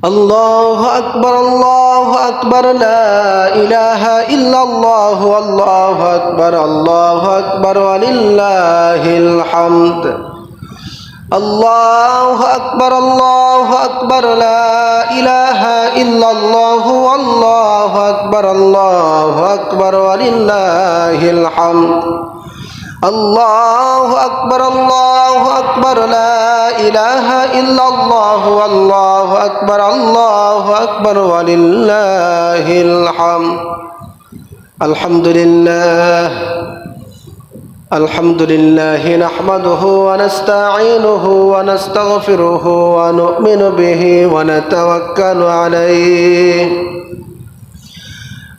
আল্লাহ আকবর আল্লাহ আকবর ইলাহ ইল্লাল্লাহু, আল্লাহ আকবর আল্লাহ আকবর আলিল্লাহিল হামদ। আল্লাহ আকবর আল্লাহ আকবর ইলাহ ইল্লাল্লাহু, আল্লাহ আকবর আল্লাহ আকবর আলিল্লাহিল হামদ। الله أكبر ولله الحمد الله أكبر الله أكبر لا إله إلا الله والله أكبر الله أكبر ولله الحمد الحمد لله الحمد لله نحمده ونستعينه ونستغفره ونؤمن به ونتوكل عليه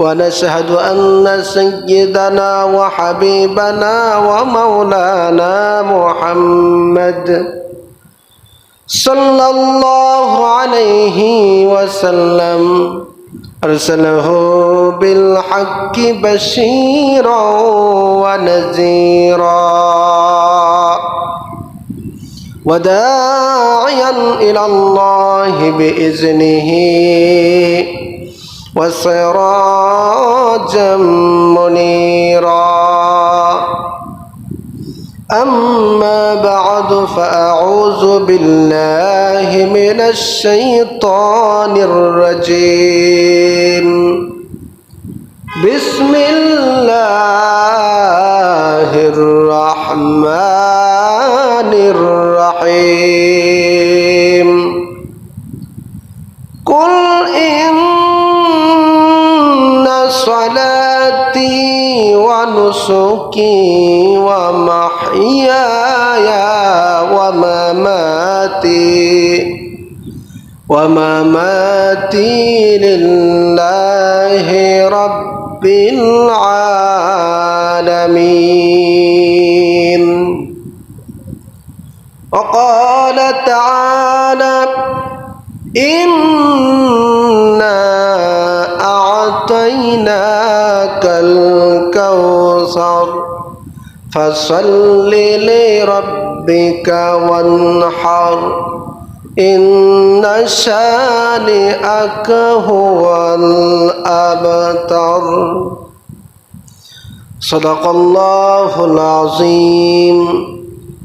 ونشهد أن سيدنا وحبيبنا ومولانا محمد صلى الله عليه وسلم. أرسله بالحق بشيرا ونذيرا. وداعيا إلى الله بإذنه. وسراجا منيرا. أما بعد فأعوذ بالله من الشيطان الرجيم. بسم الله الرحمن الرحيم. قل إن صلاتي ونسكي ومحياي ومماتي ومماتي لله رب العالمين. وقال تعالى إنا أعطيناك الكوثر. فصل لربك وانحر. إن شانئك هو الأبتر. صدق الله العظيم.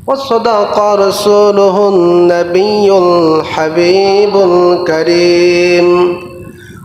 وصدق رسوله النبي الحبيب الكريم.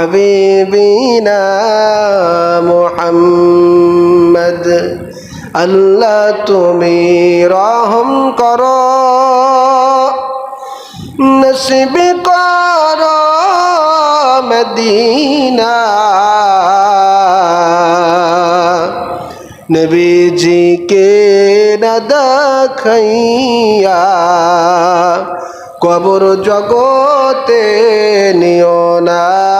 হাবিবিনা মোহাম্মদ আল্লাহ তুমি রহম কর নসিব কর মদিনা নবীজিকে না কবর জগতে নিয় না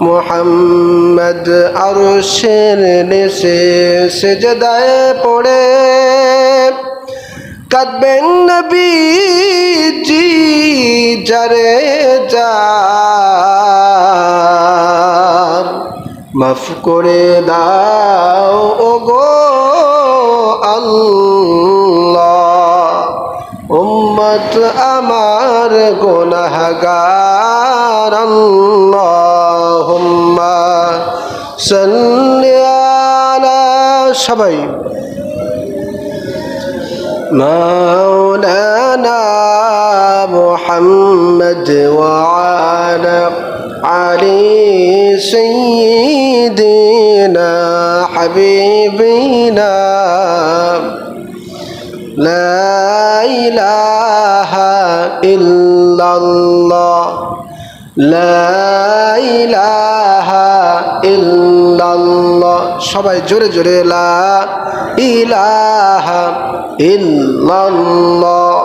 মোহাম্মদ আরশের নিচে সেজদায় পড়ে। কাঁদবেন নবীজি জরে যার। মাফ করে দাও ও গো আল্লাহ। উম্মত আমার গোনাহগার আল্লাহুম্মা সাল্লি আলা সবাই مولانا محمد وعلى علي سيدنا حبيبنا لا إله إلا الله لا إله ইল্লাল্লাহ। সবাই জোরে জোরে, লা ইলাহা ইল্লাল্লাহ।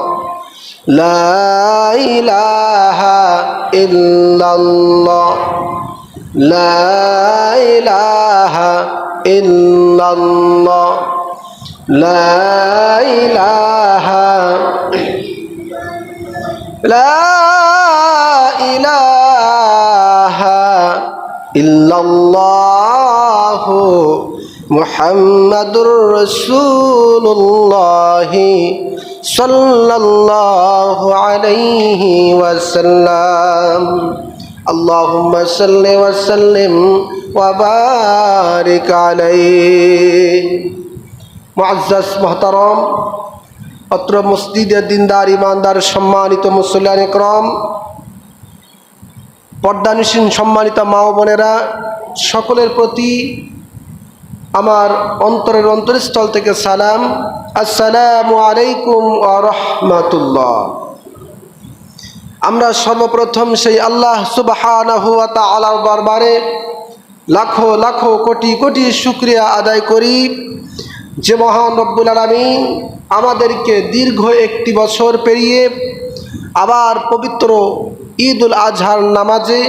লা ইলাহা ইল্লাল্লাহ। লা ইলাহা ইল্লাল্লাহ। লা ইলাহা লা ইলাহা ইল্লাল্লাহু মুহাম্মাদুর রাসূলুল্লাহ সাল্লাল্লাহু আলাইহি ওয়াসাল্লাম। আল্লাহুম্মা সাল্লি ওয়া সাল্লিম ওয়া বারিক আলাইহি। মুআজ্জাজ মুহতারাম, অত্র মসজিদের দিনদার, ইমানদার, সম্মানিত মুসল্লান ইকরাম পর্দানিসীন সম্মানিত মা ও বোনেরা, সকলের প্রতি আমার অন্তরের অন্তরস্থল থেকে সালাম। আসসালামু আলাইকুম রহমাতুল্লাহ। আমরা সর্বপ্রথম সেই আল্লাহ সুবাহানাহু ওয়া তাআলার দরবারে লাখো লাখো কোটি কোটি শুক্রিয়া আদায় করি যে মহান রব্বুল আলমিন আমাদেরকে দীর্ঘ একটি বছর পেরিয়ে আবার পবিত্র ঈদ উল আজহার নামাজে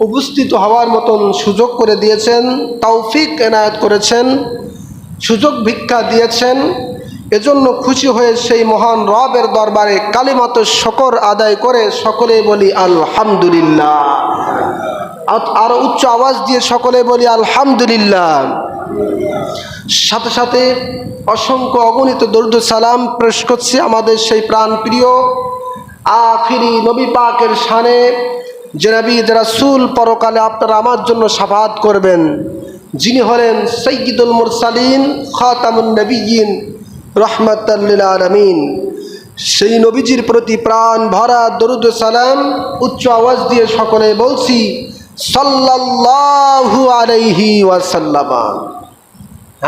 উপস্থিত হওয়ার মতন সুযোগ করে দিয়েছেন, তৌফিক এনায়ত করেছেন, সুযোগ ভিক্ষা দিয়েছেন। এজন্য খুশি হয়ে সেই মহান রবের দরবারে কালিমাত শকর আদায় করে সকলে বলি আলহামদুলিল্লাহ। আরও উচ্চ আওয়াজ দিয়ে সকলে বলি আলহামদুলিল্লাহ। সাথে সাথে অসংখ্য অগণিত দরুদ সালাম পেশ করছি আমাদের সেই প্রাণ প্রিয় আখিরি নবী পাকের শানে যে নবী রাসুল পরকালে আপনারা আমার জন্য সাফাত করবেন, যিনি হলেন সৈয়দুল মুরসালিন খাতামুন নবীন রহমতাল্লিল সেই নবীজির প্রতি প্রাণ ভরা দরুদ সালাম, উচ্চ আওয়াজ দিয়ে সকলে বলছি, সাল্লাল্লাহু আলাইহি ওয়াসাল্লামা।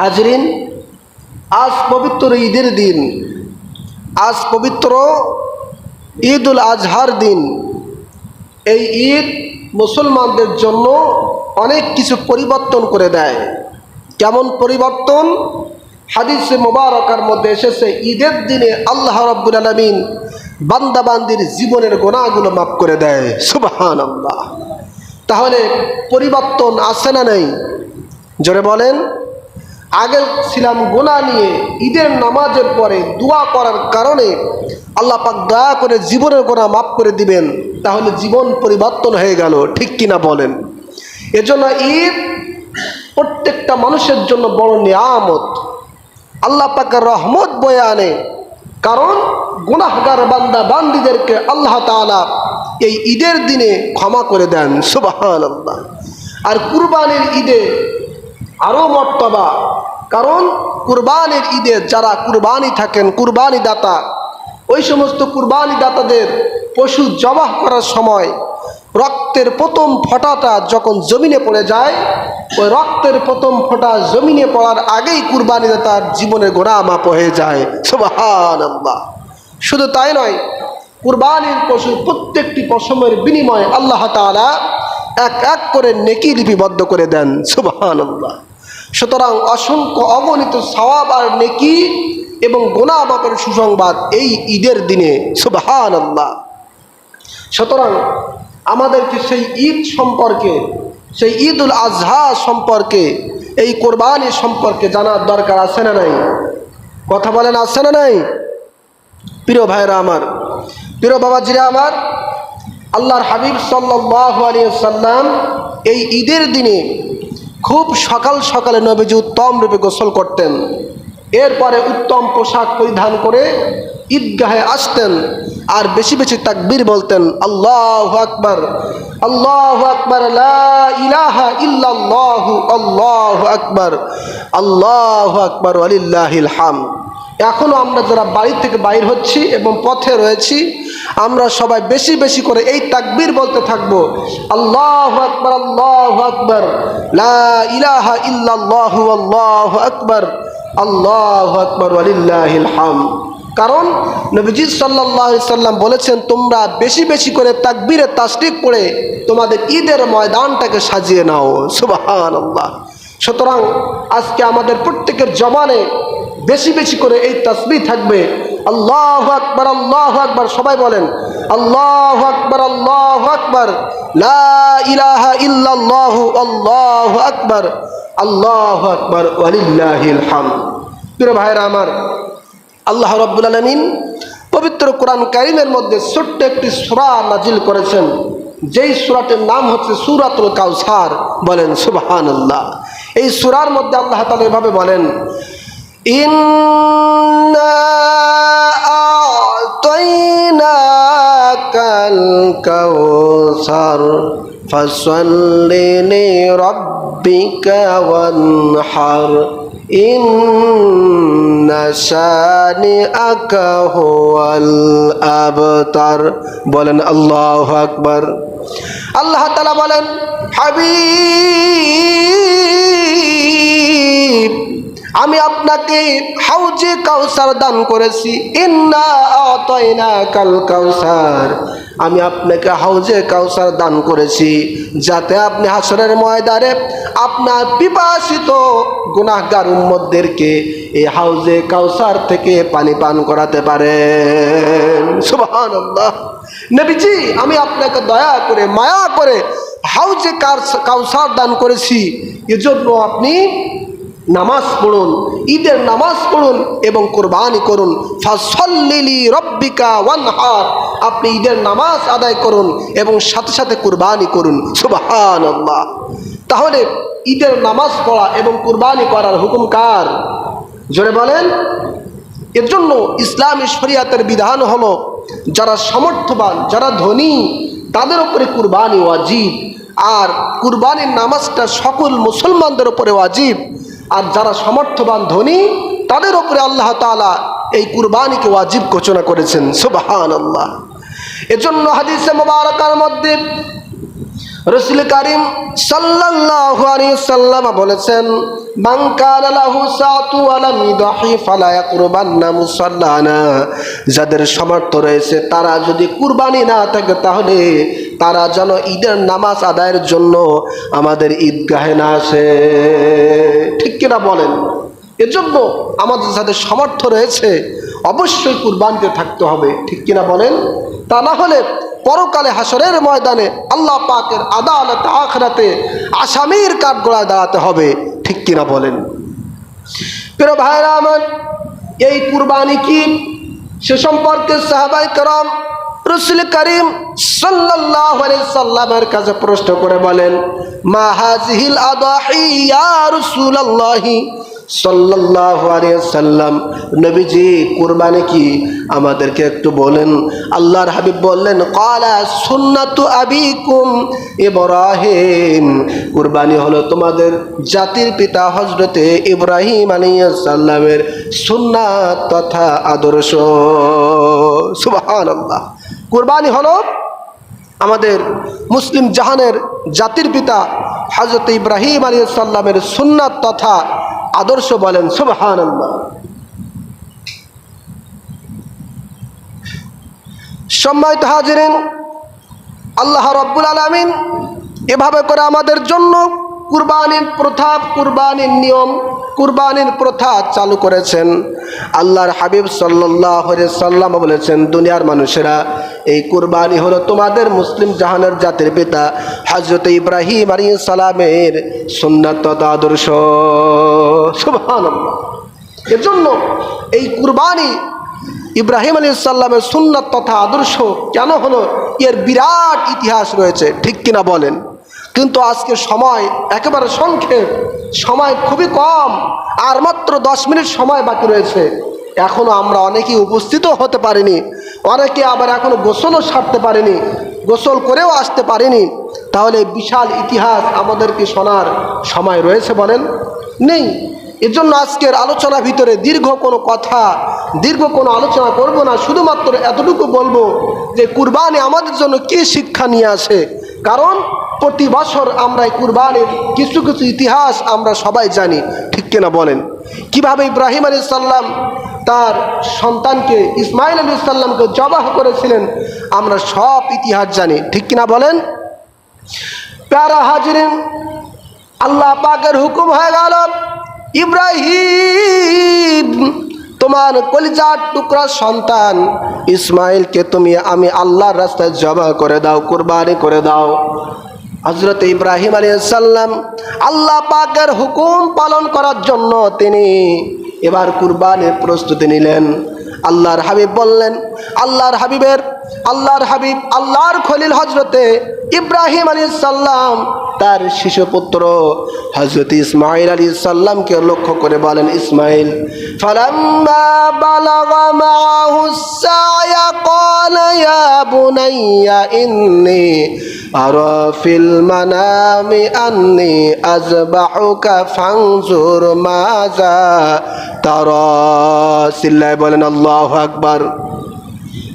হাজরিন, আজ পবিত্র ঈদের দিন, আজ পবিত্র ঈদ উল আজহার দিন। এই ঈদ মুসলমানদের জন্য অনেক কিছু পরিবর্তন করে দেয়। কেমন পরিবর্তন? হাদিসে মোবারকার মধ্যে এসেছে, ঈদের দিনে আল্লাহ রব্বুল আলমিন বান্দাবান্দির জীবনের গোনাগুলো মাফ করে দেয়। সুবাহান আল্লাহ তাহলে পরিবর্তন আছে না নেই? জোরে বলেন। আগে ছিলাম গোনা নিয়ে ঈদের নামাজের পরে দোয়া করার কারণে আল্লাহ পাক দয়া করে জীবনের গোনা মাফ করে দিবেন, তাহলে জীবন পরিবর্তন হয়ে গেল, ঠিক কিনা বলেন? এজন্য ঈদ প্রত্যেকটা মানুষের জন্য বড় নিয়ামত। আল্লাহ পাকের রহমত বয়ে আনে, কারণ গুনাহগার বান্দা বান্দিদেরকে আল্লাহ তাআলা এই ঈদের দিনে ক্ষমা করে দেন আল্লাহ আর কুরবানির ঈদে আরও মর্তবা কারণ কুরবানির ঈদে যারা কুরবানি থাকেন, কুরবানি দাতা, ওই সমস্ত কুরবানি দাতাদের পশু জবাহ করার সময় রক্তের প্রথম ফোঁটাটা যখন জমিনে পড়ে যায়, ওই রক্তের প্রথম ফোঁটা জমিনে পড়ার আগেই কুরবানি দাতার জীবনের গোড়া মাপ হয়ে যায়। সুবাহান শুধু তাই নয়, কুরবানির পশু প্রত্যেকটি পশমের বিনিময়ে আল্লাহ তাআলা এক এক করে নেকি লিপিবদ্ধ করে দেন। আল্লাহ সুতরাং অসংখ্য অগণিত সওয়াব আর নেকি এবং গোনা মাপের সুসংবাদ এই ঈদের দিনে সুবাহান আল্লাহ সুতরাং আমাদেরকে সেই ঈদ সম্পর্কে, সেই ঈদ উল আজহা সম্পর্কে, এই কোরবানি সম্পর্কে জানার দরকার আছে না নাই? কথা বলেন আছে না নাই? প্রিয় ভাইরা আমার, প্রিয় বাবাজিরা আমার, আল্লাহর হাবিব সাল্লাহ আলিয়া সাল্লাম এই ঈদের দিনে খুব সকাল সকালে নবীজি উত্তম রূপে গোসল করতেন। এরপরে উত্তম পোশাক পরিধান করে ঈদগাহে আসতেন আর বেশি বেশি তাকবীর বলতেন, আল্লাহ আকবর আল্লাহ আকবর ইল্লাল্লাহু, আল্লাহ আকবর আল্লাহ আকবর আলিল্লাহিল হাম এখনও আমরা যারা বাড়ি থেকে বাইর হচ্ছি এবং পথে রয়েছি, আমরা সবাই বেশি বেশি করে এই তাকবীর বলতে থাকব, আল্লাহ আকবর আল্লাহ আকবর ইলাহা ইল্লাল্লাহু, আল্লাহ আকবর আল্লাহ আকবর আলিল্লাহিল হাম কারণ নবীজি সাল্লাহ সাল্লাম বলেছেন, তোমরা বেশি বেশি করে তাকবীরে তাসরিক পড়ে তোমাদের ঈদের ময়দানটাকে সাজিয়ে নাও। সুবাহান আল্লাহ সুতরাং আজকে আমাদের প্রত্যেকের জবানে বেশি বেশি করে এই তসবি থাকবে। আল্লাহ আকবর আল্লাহ আকবর, সবাই বলেন, আল্লাহ আকবর আল্লাহ আকবর আল্লাহ আকবর আল্লাহ আকবর হামদ। প্রিয় ভাইরা আমার, আল্লাহ রব্বুল আলমিন পবিত্র কোরআন কারিমের মধ্যে ছোট্ট একটি সুরা নাজিল করেছেন। যেই সুরাটির নাম হচ্ছে সুরাতুল কাউসার বলেন সুবহান আল্লাহ এই সুরার মধ্যে আল্লাহ তালা এভাবে বলেন কাউসার ফাসাল্লি লিরাব্বিকা ওয়ানহার আবতার। বলেন আল্লাহু আকবার। আল্লাহ তাআলা বলেন, হাবিব আমি আপনাকে হাউজে কাউসার দান করেছি। কাল কাউসার। আমি আপনাকে হাউজে কাউসার দান করেছি যাতে আপনি হাসরের ময়দানে আপনার পিপাসিত গুনাহগার উম্মতদেরকে এই হাউজে কাউসার থেকে পানি পান করাতে পারেন। সুবহানাল্লাহ। নবীজি, আমি আপনাকে দয়া করে, মায়া করে হাউজে কাউসার দান করেছি। এজন্য আপনি নামাজ পড়ুন, ঈদের নামাজ পড়ুন এবং কোরবানি করুন। ফাসল্লিলি রব্বিকা ওয়ান হার আপনি ঈদের নামাজ আদায় করুন এবং সাথে সাথে কোরবানি করুন। সুবাহান তাহলে ঈদের নামাজ পড়া এবং কোরবানি করার হুকুম কার? জোরে বলেন। এর জন্য ইসলামী শরিয়াতের বিধান হলো, যারা সমর্থবান, যারা ধনী, তাদের উপরে কুরবানি ওয়াজিব। আর কুরবানির নামাজটা সকল মুসলমানদের উপরে ওয়াজিব। আর যারা সমর্থবান ধনী, তাদের ওপরে আল্লাহ তালা এই কুরবানিকে ওয়াজিব ঘোষণা করেছেন। সুবাহান আল্লাহ এজন্য হাদিসে মোবারকার মধ্যে রসুল কারিম সাল্লাল্লাহু আলাইহি সাল্লাম বলেছেন, মান কানা লাহু সাতু আলাম ইদাহি ফালা ইয়াকরুবান্না মুসাল্লানা। যাদের সামর্থ্য রয়েছে, তারা যদি কুরবানি না থাকে তাহলে তারা যেন ঈদের নামাজ আদায়ের জন্য আমাদের ঈদগাহে না আসে। ঠিক কিনা বলেন? এজন্য আমাদের যাদের সামর্থ্য রয়েছে, অবশ্যই কুরবানিতে থাকতে হবে। ঠিক কিনা বলেন? তা না হলে পরকালে হাসরের ময়দানে আল্লাহ পাকের আদালত, আখরাতে আসামির কাঠগোড়ায় দাঁড়াতে হবে। ঠিক কিনা বলেন? প্রিয় ভাইরা আমার, এই কুরবানি কি? সে সম্পর্কে সাহাবাই করম রসুল করিম সাল্লামের কাছে প্রশ্ন করে বলেন, মা হাজিহিল আদাহি রসুলাল্লাহি সাল্লাল্লাহু আলাইহি সাল্লাম? নবীজি, কুরবানি কি? আমাদেরকে একটু বলেন। আল্লাহর হাবিব বললেন কালা সুন্নাতু আবিকুম কুরবানি হলো তোমাদের জাতির পিতা হজরতে ইব্রাহিম আলাইহিস সাল্লামের সুন্নাত তথা আদর্শ। সুবহানাল্লাহ। কুরবানি হলো আমাদের মুসলিম জাহানের জাতির পিতা হজরত ইব্রাহিম আলী সাল্লামের সুন্নাত তথা আদর্শ বলেন সুবহান সম্মানিত হাজিরিন, আল্লাহ রব্বুল আলমিন এভাবে করে আমাদের জন্য কুরবানির প্রথা, কুরবানির নিয়ম, কুরবানির প্রথা চালু করেছেন। আল্লাহর হাবিব সাল্লাহ সাল্লাম বলেছেন, দুনিয়ার মানুষেরা, এই কুরবানি হলো তোমাদের মুসলিম জাহানের জাতির পিতা হজরত ইব্রাহিম আলী সালামের সুন্নত আদর্শ। সুবহান এর জন্য এই কুরবানি ইব্রাহিম আলী সাল্লামের সুন্নত তথা আদর্শ কেন হলো? এর বিরাট ইতিহাস রয়েছে। ঠিক কিনা বলেন? কিন্তু আজকে সময় একেবারে সংক্ষেপ। সময় খুবই কম, আর মাত্র দশ মিনিট সময় বাকি রয়েছে। এখনও আমরা অনেকেই উপস্থিত হতে পারিনি, অনেকে আবার এখনও গোসলও সারতে পারিনি, গোসল করেও আসতে পারিনি। তাহলে বিশাল ইতিহাস আমাদেরকে শোনার সময় রয়েছে বলেন? নেই। এর জন্য আজকের আলোচনার ভিতরে দীর্ঘ কোনো কথা, দীর্ঘ কোনো আলোচনা করব না। শুধুমাত্র এতটুকু বলব যে কুরবানি আমাদের জন্য কী শিক্ষা নিয়ে আসে? কারণ প্রতি বছর আমরা এই কুরবানির কিছু কিছু ইতিহাস আমরা সবাই জানি, ঠিক কিনা বলেন? কীভাবে ইব্রাহিম আলী সাল্লাম তার সন্তানকে, ইসমাইল আলী সাল্লামকে জবাহ করেছিলেন, আমরা সব ইতিহাস জানি, ঠিক কিনা বলেন? প্যারা হাজিরিন, আল্লাহ পাকের হুকুম হয়ে গেল, ইব্রাহিম, তোমার কলিজার টুকরা সন্তান ইসমাইলকে তুমি আমি আল্লাহর রাস্তায় জমা করে দাও, কুরবানি করে দাও। হজরত ইব্রাহিম আলী সাল্লাম আল্লাহ পাকের হুকুম পালন করার জন্য তিনি এবার কুরবানের প্রস্তুতি নিলেন। আল্লাহর হাবিব বললেন, আল্লাহর হাবিবের আল্লাহর হাবিব, আল্লাহর খলিল হজরতে ইব্রাহিম আলী সাল্লাম তার শিশুপুত্র হজরত ইসমাইল আলী সাল্লামকে লক্ষ্য করে বলেন ইসমাইল ফালাম্মা বলেন, আল্লাহু আকবার।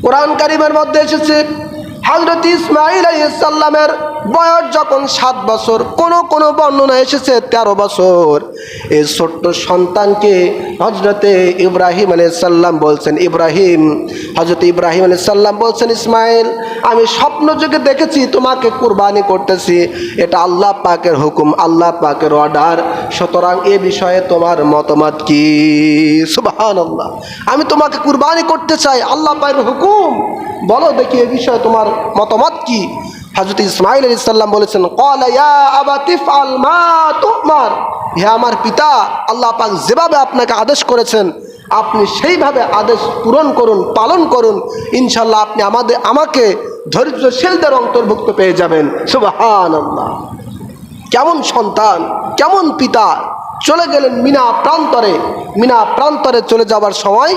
কোরআন কারিমের মধ্যে এসেছে হজরত ইসমাইল সাল্লামের বয়স যখন সাত বছর, কোন কোন বর্ণনা এসেছে তেরো বছর। এই ছোট্ট সন্তানকে হজরতে ইব্রাহিম আলী সাল্লাম বলছেন, ইব্রাহিম হজরত ইব্রাহিম আলী সাল্লাম বলছেন ইসমাইল আমি স্বপ্ন যুগে দেখেছি, তোমাকে কুরবানি করতেছি। এটা আল্লাহ পাকের হুকুম, আল্লাহ পাকের অর্ডার। সুতরাং এ বিষয়ে তোমার মতামত কি? আল্লাহ আমি তোমাকে কুরবানি করতে চাই, আল্লাহ পাকের হুকুম। বলো দেখি এ বিষয়ে তোমার মতামত কি? হজরত ইসমাইল আলী সাল্লাম বলেছেন তোমার। হে আমার পিতা, আল্লাহ পাক যেভাবে আপনাকে আদেশ করেছেন, আপনি সেইভাবে আদেশ পূরণ করুন, পালন করুন। ইনশাল্লাহ আপনি আমাদের, আমাকে ধৈর্যশীলদের অন্তর্ভুক্ত পেয়ে যাবেন। সুবাহান কেমন সন্তান, কেমন পিতা, চলে গেলেন মিনা প্রান্তরে। মিনা প্রান্তরে চলে যাবার সময়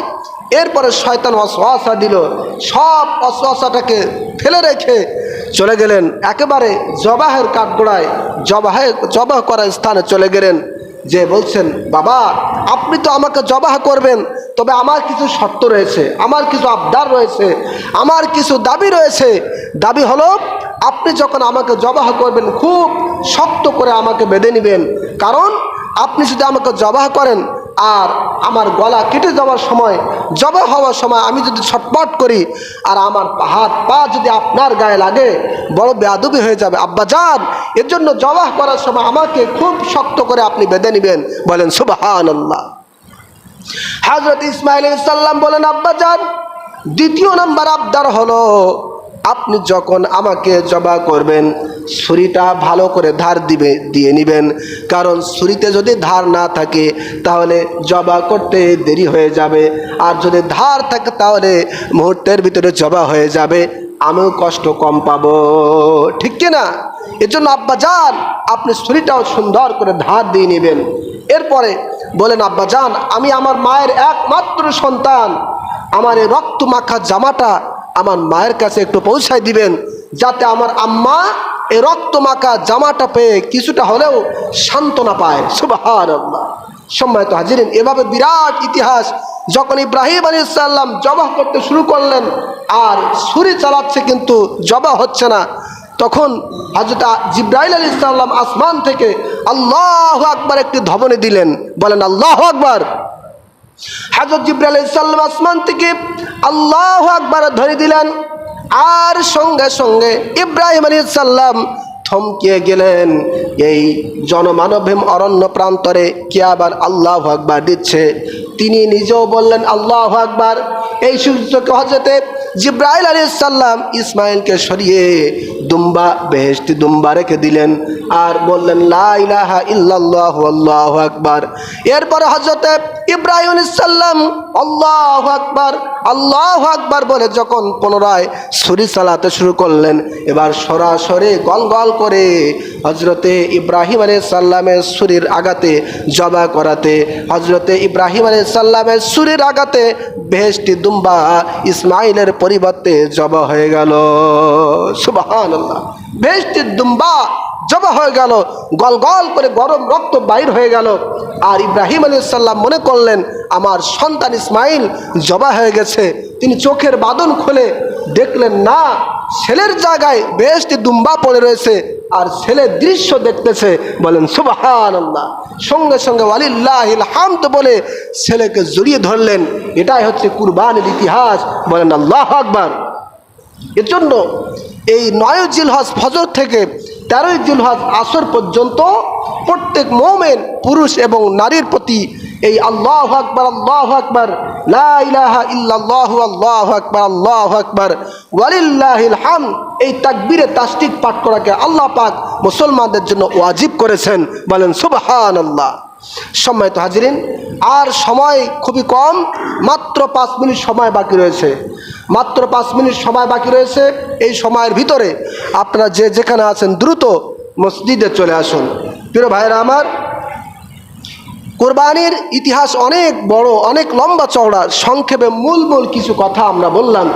এরপরে শয়তান অশ্বাসা দিল। সব অশ্বাসাটাকে ফেলে রেখে চলে গেলেন। একেবারে জবাহের কাঠগোড়ায় জবাহে, জবাহ করার স্থানে চলে গেলেন। যে বলছেন, বাবা, আপনি তো আমাকে জবাহ করবেন, তবে আমার কিছু শর্ত রয়েছে, আমার কিছু আবদার রয়েছে, আমার কিছু দাবি রয়েছে। দাবি হলো, আপনি যখন আমাকে জবাহ করবেন, খুব শক্ত করে আমাকে বেঁধে নেবেন। কারণ, আপনি যদি আমাকে জবাহ করেন আর আমার গলা কেটে যাওয়ার সময়, জবা হওয়ার সময় আমি যদি ছটপট করি, আর আমার হাত পা যদি আপনার গায়ে লাগে, বড় বেয়াদুবি হয়ে যাবে। আব্বা যান এর জন্য জবাহ করার সময় আমাকে খুব শক্ত করে আপনি বেঁধে নেবেন। বলেন সুবাহান হাজরত ইসমাইল ইসাল্লাম বলেন, আব্বা যান দ্বিতীয় নাম্বার আবদার হলো আপনি যখন আমাকে জবা করবেন, ছুরিটা ভালো করে ধার দিবে, দিয়ে নেবেন। কারণ ছুরিতে যদি ধার না থাকে, তাহলে জবা করতে দেরি হয়ে যাবে। আর যদি ধার থাকে, তাহলে মুহূর্তের ভিতরে জবা হয়ে যাবে। আমিও কষ্ট কম পাবো। ঠিক কিনা এর জন্য আব্বা যান, আপনি ছুরিটাও সুন্দর করে ধার দিয়ে নেবেন। এরপরে বলেন, আব্বা যান, আমি আমার মায়ের একমাত্র সন্তান। আমার এই রক্ত মাখা জামাটা আমার মায়ের কাছে একটু পৌঁছায় দিবেন, যাতে আমার আম্মা এই রক্ত মাখা জামাটা পেয়ে কিছুটা হলেও সান্ত্বনা পায়। সুবাহান আল্লাহ সম্মানিত হাজিরিন, এভাবে বিরাট ইতিহাস, যখন ইব্রাহিম আলী সাল্লাম জবাহ করতে শুরু করলেন, আর ছুরি চালাচ্ছে কিন্তু জবা হচ্ছে না, তখন হাজরত জিব্রাইল আলী সাল্লাম আসমান থেকে আল্লাহ আকবার একটি ধবনে দিলেন। বলেন, আল্লাহ আকবার। হাজরত জিব্রাল আলী আসমান থেকে আল্লাহ আকবার ধরে দিলেন। আর সঙ্গে সঙ্গে ইব্রাহিম আলী সাল্লাম থমকে গেলেন। এই জনমানবহীন অরণ্য প্রান্তরে কে আবার আল্লাহ আকবার দিচ্ছে? তিনি নিজেও বললেন, আল্লাহ আকবার। এই সুযোগকে হজরতে জিব্রাইল আলী সাল্লাম ইসমাইলকে সরিয়ে দুম্বা বেহেস্তি দুম্বা রেখে দিলেন আর বললেন, লা ইলাহা ইল্লাল্লাহ, আল্লাহ আকবার। এরপরে হজরতে ইব্রাহিম আলী সাল্লাম আল্লাহ আকবার আল্লাহ আকবার বলে যখন পুনরায় সুরি চালাতে শুরু করলেন, এবার সরাসরি গল গল করে হজরতে ইব্রাহিম আলী সাল্লামের সুরের আঘাতে জবা করাতে হজরতে ইব্রাহিম আলী সাল্লামের সুরের আঘাতে বেহেস্টি দুম্বা ইসমাইলের পরিবর্তে জবা হয়ে গেল। সুবাহান বেহেস্টি দুম্বা জবা হয়ে গেল, গল গল করে গরম রক্ত বাইর হয়ে গেল। আর ইব্রাহিম আলী সাল্লাম মনে করলেন, আমার সন্তান ইসমাইল জবা হয়ে গেছে। তিনি চোখের বাদন খুলে দেখলেন, না, ছেলের জায়গায় বেশটি দুম্বা পড়ে রয়েছে, আর ছেলে দৃশ্য দেখতেছে। বলেন সুবাহান আল্লাহ সঙ্গে সঙ্গে ওয়ালিল্লাহ হামদ বলে ছেলেকে জড়িয়ে ধরলেন। এটাই হচ্ছে কুরবানের ইতিহাস। বলেন, আল্লাহ আকবার। এজন্য এই নয় জিলহজ ফজর থেকে তেরোই জিলহজ আসর পর্যন্ত প্রত্যেক মোমেন পুরুষ এবং নারীর প্রতি এই আল্লাহ আকবর আল্লাহ আকবর, লা ইলাহা ইল্লাল্লাহু, আল্লাহু আকবার আল্লাহু আকবার, ওয়ালিল্লাহিল এই তাকবীরে তাসদিক পাঠ করাকে আল্লাহ পাক মুসলমানদের জন্য ওয়াজিব করেছেন। বলেন সুবহানাল্লাহ। সম্মানিত হাজিরিন, আর সময় খুবই কম, মাত্র পাঁচ মিনিট সময় বাকি রয়েছে। মাত্র পাঁচ মিনিট সময় বাকি রয়েছে, এই সময়ের ভিতরে আপনারা যে যেখানে আছেন দ্রুত মসজিদে চলে আসুন। প্রিয় ভাইরা আমার কোরবানির ইতিহাস অনেক বড়, অনেক লম্বা চওড়া। সংক্ষেপে মূল মূল কিছু কথা আমরা বললাম।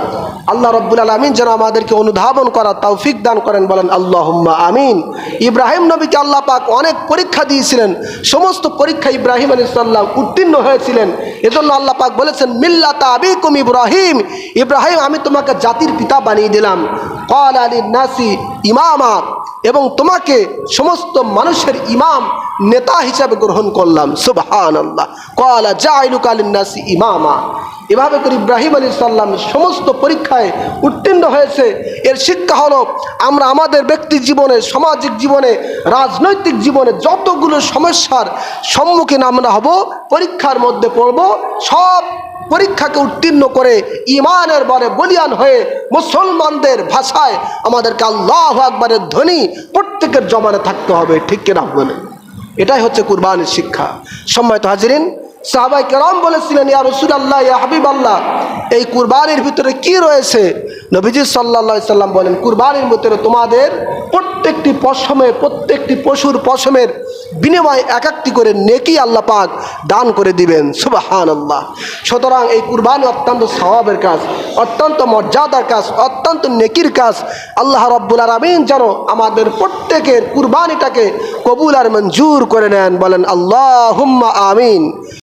আল্লাহ রব্বুল আলমিন যেন আমাদেরকে অনুধাবন করার তৌফিক দান করেন, বলেন আল্লাহ আমিন। ইব্রাহিম নবীকে আল্লাহ পাক অনেক পরীক্ষা দিয়েছিলেন। সমস্ত পরীক্ষা ইব্রাহিম আলী সাল্লাম উত্তীর্ণ হয়েছিলেন। এজন্য আল্লাহ পাক বলেছেন, মিল্লাতা আবিকুম ইব্রাহিম। ইব্রাহিম, আমি তোমাকে জাতির পিতা বানিয়ে দিলাম। কল আলী নাসি ইমামা। এবং তোমাকে সমস্ত মানুষের ইমাম নেতা হিসাবে গ্রহণ করলাম। সুবহান আল্লাহ কলা জাইলুক আলিনাসি ইমামা। এভাবে করে ইব্রাহিম আলী সাল্লাম সমস্ত পরীক্ষায় উত্তীর্ণ হয়েছে। এর শিক্ষা হলো, আমরা আমাদের ব্যক্তি জীবনে, সামাজিক জীবনে, রাজনৈতিক জীবনে যতগুলো সমস্যার সম্মুখীন আমরা হব, পরীক্ষার মধ্যে পড়ব, সব পরীক্ষাকে উত্তীর্ণ করে ইমানের বরে বলিয়ান হয়ে মুসলমানদের ভাষায় আমাদেরকে আল্লাহ আকবরের ধ্বনি প্রত্যেকের জমানে থাকতে হবে, ঠিক কিনা বলে এটাই হচ্ছে কুরবানির শিক্ষা। সম্মানিত হাজিরিন সাহাবাই কেরাম বলেছিলেন, ইয়া রসুল আল্লাহ ইয়া হাবিব আল্লাহ এই কুরবানির ভিতরে কি রয়েছে? নবীজি সাল্লা সাল্লাম বলেন, কুরবানির ভিতরে তোমাদের প্রত্যেকটি পশমে, প্রত্যেকটি পশুর পশমের বিনিময় এক একটি করে নেকি আল্লাহ পাক দান করে দিবেন। সুবাহান আল্লাহ সুতরাং এই কুরবানি অত্যন্ত স্বভাবের কাজ, অত্যন্ত মর্যাদার কাজ, অত্যন্ত নেকির কাজ। আল্লাহ রব্বুল আলমিন যেন আমাদের প্রত্যেকের কুরবানিটাকে কবুল আর মঞ্জুর করে নেন, বলেন আল্লাহ আমিন।